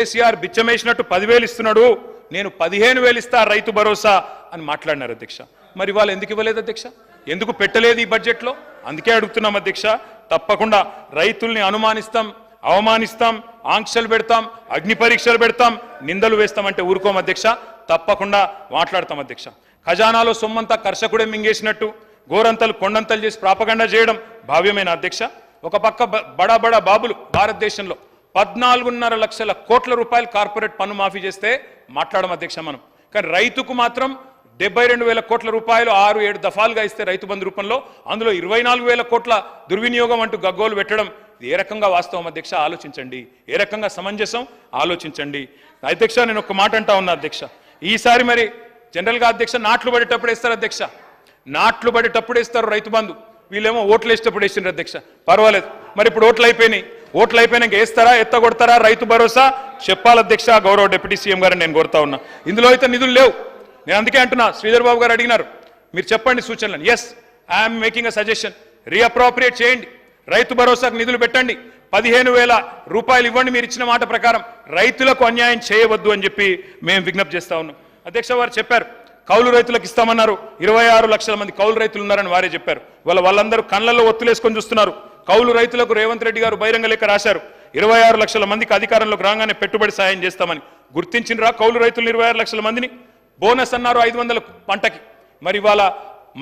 కేసీఆర్ బిచ్చమేసినట్టు పదివేలు ఇస్తున్నాడు నేను పదిహేను వేలు ఇస్తా రైతు భరోసా అని మాట్లాడినారు అధ్యక్ష. మరి వాళ్ళు ఎందుకు ఇవ్వలేదు అధ్యక్ష? ఎందుకు పెట్టలేదు ఈ బడ్జెట్లో? అందుకే అడుగుతున్నాం అధ్యక్ష తప్పకుండా రైతుల్ని అనుమానిస్తాం అవమానిస్తాం ఆంక్షలు పెడతాం అగ్ని పరీక్షలు పెడతాం నిందలు వేస్తామంటే ఊరుకోం అధ్యక్ష తప్పకుండా మాట్లాడతాం అధ్యక్ష. ఖజానాలో సొమ్మంతా కర్షకుడే మింగేసినట్టు గోరంతలు కొండంతలు చేసి ప్రాపగండా చేయడం భావ్యమైన అధ్యక్ష? ఒక పక్క బడా బడా బాబులు భారతదేశంలో పద్నాలుగున్నర లక్షల కోట్ల రూపాయలు కార్పొరేట్ పన్ను మాఫీ చేస్తే మాట్లాడడం అధ్యక్ష మనం. కానీ రైతుకు మాత్రం డెబ్బై రెండు వేల కోట్ల రూపాయలు ఆరు ఏడు దఫాలుగా ఇస్తే రైతు బంధు రూపంలో అందులో ఇరవై నాలుగు వేల కోట్ల దుర్వినియోగం అంటూ గగ్గోలు పెట్టడం ఏ రకంగా వాస్తవం అధ్యక్ష? ఆలోచించండి. ఏ రకంగా సమంజసం? ఆలోచించండి. అధ్యక్ష నేను ఒక మాట అంటా ఉన్నా అధ్యక్ష. ఈసారి మరి జనరల్గా అధ్యక్ష నాట్లు పడేటప్పుడు ఇస్తారు అధ్యక్ష. నాట్లు పడేటప్పుడు ఇస్తారు రైతు బంధు. వీళ్ళేమో ఓట్లు వేసేటప్పుడు వేసిండ్రు అధ్యక్ష. పర్వాలేదు. మరి ఇప్పుడు ఓట్లు అయిపోయినాయి. ఓట్లు అయిపోయినాక వేస్తారా ఎత్తగొడతారా? రైతు భరోసా? చెప్పాలి అధ్యక్ష గౌరవ డిప్యూటీ సీఎం గారు నేను కోరుతా ఉన్నా. ఇందులో అయితే నిధులు లేవు. నేను అందుకే అంటున్నా శ్రీధర్ బాబు గారు అడిగినారు. మీరు చెప్పండి సూచనలను. Yes I'm making a suggestion reappropriate చేయండి. రైతు భరోసాకు నిధులు పెట్టండి. పదిహేను వేల రూపాయలు ఇవ్వండి మీరు ఇచ్చిన మాట ప్రకారం. రైతులకు అన్యాయం చేయవద్దు అని చెప్పి మేము విజ్ఞప్తి చేస్తా ఉన్నాం. అధ్యక్ష వారు చెప్పారు కౌలు రైతులకు ఇస్తామన్నారు. ఇరవై ఆరు లక్షల మంది కౌలు రైతులు ఉన్నారని వారే చెప్పారు. వాళ్ళ వాళ్ళందరూ కళ్ళల్లో ఒత్తులేసుకొని చూస్తున్నారు. కౌలు రైతులకు రేవంత్ రెడ్డి గారు బహిరంగ లేఖ రాశారు. ఇరవై ఆరు లక్షల మందికి అధికారంలోకి రాగానే పెట్టుబడి సాయం చేస్తామని గుర్తించినరా కౌలు రైతులు ఇరవై ఆరు లక్షల మందిని? బోనస్ అన్నారు ఐదు వందల పంటకి. మరి ఇవాళ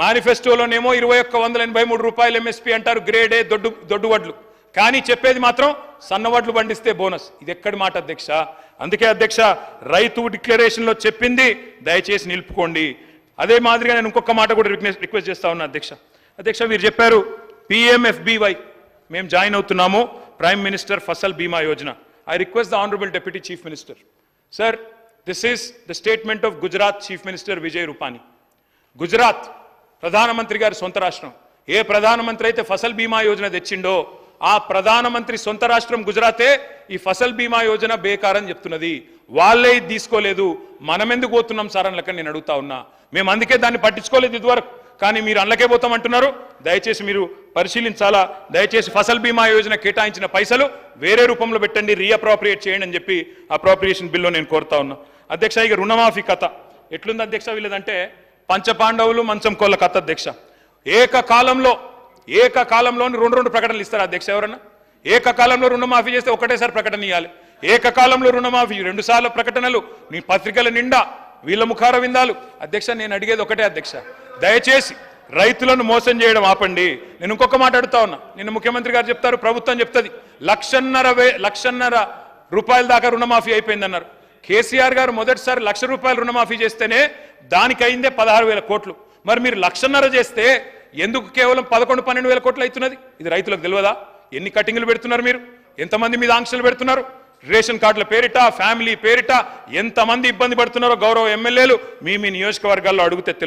మేనిఫెస్టోలోనేమో ఇరవై ఒక్క వందల ఎనభై మూడు రూపాయలు ఎంఎస్పీ అంటారు గ్రేడ్ ఏ దొడ్డు దొడ్డు వడ్లు. కానీ చెప్పేది మాత్రం సన్నవడ్లు పండిస్తే బోనస్. ఇది ఎక్కడి మాట అధ్యక్ష? అందుకే అధ్యక్ష రైతు డిక్లరేషన్లో చెప్పింది దయచేసి నిలుపుకోండి. అదే మాదిరిగా నేను ఇంకొక మాట కూడా రిక్వెస్ట్ రిక్వెస్ట్ చేస్తా ఉన్నా అధ్యక్ష. అధ్యక్ష మీరు చెప్పారు పిఎంఎఫ్బివై మేము జాయిన్ అవుతున్నాము prime minister Fasal Bima Yojana I request the honourable deputy chief minister sir this is the statement of Gujarat chief minister Vijay Rupani Gujarat ప్రధానమంత్రి గారి సొంత రాష్ట్రం ఏ ప్రధానమంత్రి అయితే ఫసల్ బీమా యోజన తెచ్చిండో ఆ ప్రధానమంత్రి సొంత రాష్ట్రం గుజరాతే ఈ ఫసల్ బీమా యోజన బేకారని చెప్తున్నది. వాళ్ళే ఇది తీసుకోలేదు. మనం ఎందుకు పోతున్నాం సార్ అని లెక్క నేను అడుగుతా ఉన్నా. మేము అందుకే దాన్ని పట్టించుకోలేదు ఇదివరకు. కానీ మీరు అందులోకే పోతామంటున్నారు. దయచేసి మీరు పరిశీలించాలా? దయచేసి ఫసల్ బీమా యోజన కేటాయించిన పైసలు వేరే రూపంలో పెట్టండి రీఅప్రాప్రియేట్ చేయండి అని చెప్పి అప్రాప్రియేషన్ బిల్లు నేను కోరుతా ఉన్నా. అధ్యక్ష ఇక రుణమాఫీ కథ. ఎట్లుంది అధ్యక్ష వీళ్ళదంటే పంచపాండవులు మంచం కోళ్ళ కథ అధ్యక్ష. ఏకకాలంలో ఏకకాలంలోని రెండు రెండు ప్రకటనలు ఇస్తారు అధ్యక్ష ఎవరన్నా? ఏకకాలంలో రుణమాఫీ చేస్తే ఒకటేసారి ప్రకటన ఇవ్వాలి ఏకకాలంలో రుణమాఫీ రెండుసార్లు ప్రకటనలు నీ పత్రికల నిండా వీళ్ళ ముఖార విందాలు అధ్యక్ష నేను అడిగేది ఒకటే అధ్యక్ష. దయచేసి రైతులను మోసం చేయడం ఆపండి. నేను ఇంకొక మాట అడుగుతా ఉన్నా. నిన్న ముఖ్యమంత్రి గారు చెప్తారు ప్రభుత్వం చెప్తుంది. లక్షన్నర వే లక్షన్నర రూపాయల దాకా రుణమాఫీ అయిపోయిందన్నారు. కేసీఆర్ గారు మొదటిసారి లక్ష రూపాయలు రుణమాఫీ చేస్తేనే దానికి అయిందే పదహారు వేల కోట్లు. మరి మీరు లక్షన్నర చేస్తే ఎందుకు కేవలం పదకొండు పన్నెండు వేల కోట్లు అవుతున్నది? ఇది రైతులకు తెలియదా? ఎన్ని కటింగ్లు పెడుతున్నారు మీరు? ఎంతమంది మీద ఆంక్షలు పెడుతున్నారు? రేషన్ కార్డుల పేరిట ఫ్యామిలీ పేరిట ఎంతమంది ఇబ్బంది పడుతున్నారో గౌరవ ఎమ్మెల్యేలు మీ మీ నియోజకవర్గాల్లో అడిగితే తెలుసు.